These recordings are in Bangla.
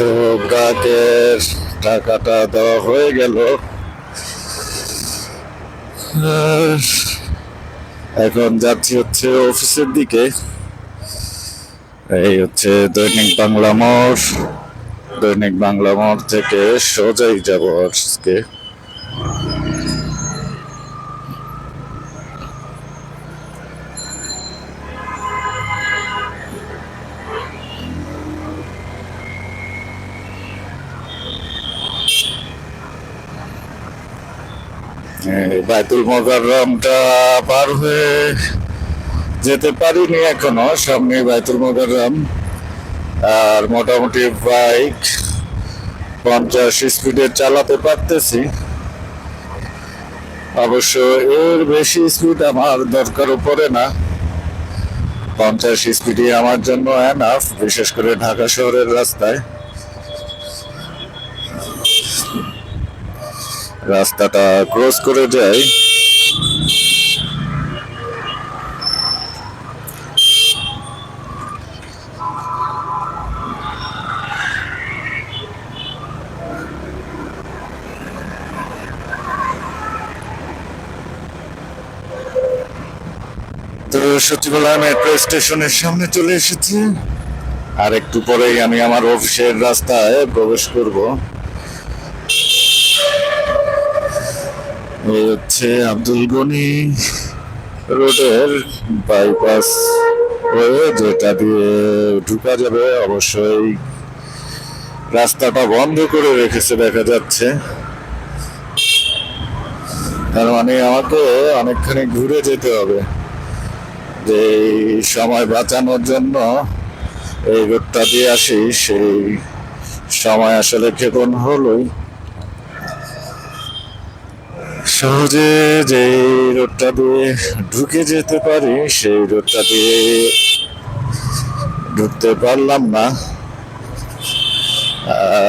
তো গ্রাহকের টাকাটা দেওয়া হয়ে গেল। এখন যাচ্ছি হচ্ছে অফিসের দিকে। এই হচ্ছে দৈনিক বাংলা মোড়। দৈনিক বাংলা মোড় থেকে সোজাই যাব আজকে। বাইতুল মোকাররমটা পার হয়ে যেতে পারিনি এখনও সামনে বাইতুল মোকাররম। আর মোটামুটি বাইক পঞ্চাশ স্পিডে চালাতে পারতেছি। অবশ্য এর বেশি স্পিড আমার দরকারও পড়ে না। পঞ্চাশ স্পিডই আমার জন্য এনাফ বিশেষ করে ঢাকা শহরের রাস্তায়। রাস্তাটা ক্রস করে যায়। তো সচিবালয় মেট্রো স্টেশনের সামনে চলে এসেছি। আর একটু পরেই আমি আমার অফিসের রাস্তায় প্রবেশ করব। এই হচ্ছে আব্দুল গনি রোডের বাইপাস হয়ে যেটা দিয়ে ঢুকা যাবে। অবশ্যই রাস্তাটা বন্ধ করে রেখেছে, দেখা যাচ্ছে। তার মানে আমাকে অনেকখানি ঘুরে যেতে হবে। যে সময় বাঁচানোর জন্য এই রোডটা দিয়ে আসি, সেই সময় আসলে ক্ষেপণ হলোই। সহজে যে রোডটা দিয়ে ঢুকে যেতে পারি, সেই রোডটা দিয়ে ঢুকতে পারলাম না।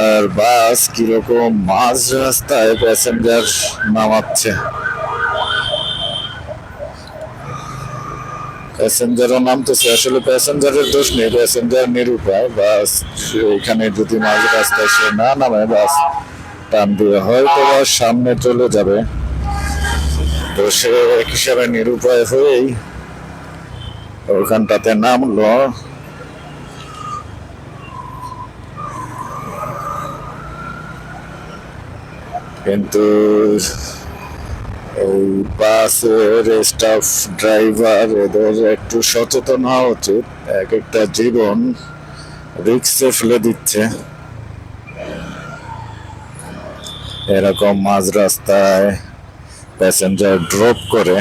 আর বাস কীরকম মাঝ রাস্তায় প্যাসেঞ্জার নামাচ্ছে। প্যাসেঞ্জারও নামতেছে, আসলে প্যাসেঞ্জারের দোষ নেই প্যাসেঞ্জার নিরুপায় বাস এখানে যদি মাঝ রাস্তায় সে না নামে, বাস টান দিয়ে হয়তো সামনে চলে যাবে। তো সে হিসাবে নিরুপায় হয়েই ওখানটাতে নামলো। কিন্তু এই বাসের স্টাফ ড্রাইভার এদের একটু সচেতন হওয়া উচিত। এক একটা জীবন রিক্সে ফেলে দিচ্ছে। এরকম মাঝ রাস্তায় প্যাসেঞ্জার ড্রপ করে।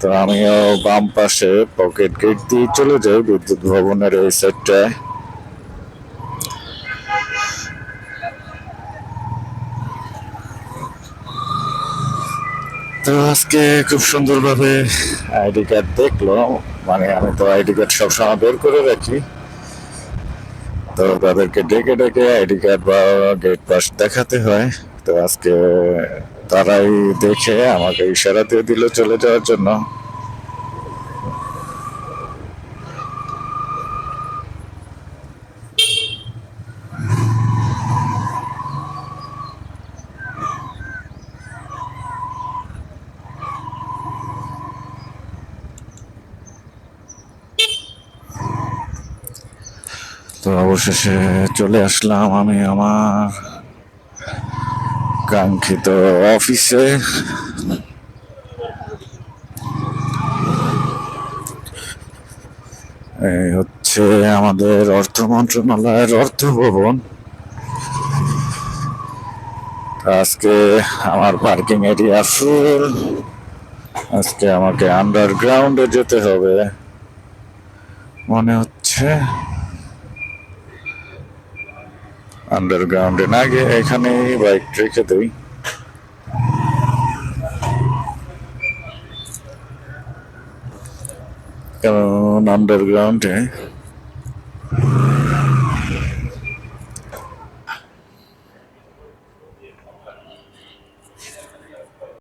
তো আমিও বাম পাশে পকেট গেট দিয়ে চলে যাই বিদ্যুৎ ভবনের এই সাইডটায় তো আজকে খুব সুন্দরভাবে আইডি কার্ড দেখল। মানে আমি তো আইডি কার্ড সবসময় বের করে রাখি। তো তাদেরকে ডেকে ডেকে আইডি কার্ড বা গেট পাস দেখাতে হয়। তো আজকে তারাই দেখে আমাকে ইশারা দিয়ে দিল চলে যাওয়ার জন্য। তো অবশেষে চলে আসলাম আমি আমার কাঙ্ক্ষিত অফিসে। এই হচ্ছে আমাদের অর্থ মন্ত্রণালয়ের অর্থ ভবন। আজকে আমার পার্কিং এরিয়া ফুল। আজকে আমাকে আন্ডারগ্রাউন্ডে যেতে হবে। মনে হচ্ছে আন্ডারগ্রাউন্ডে না গিয়ে এখানে বাইক রেখে দেই। কারণ আন্ডারগ্রাউন্ডে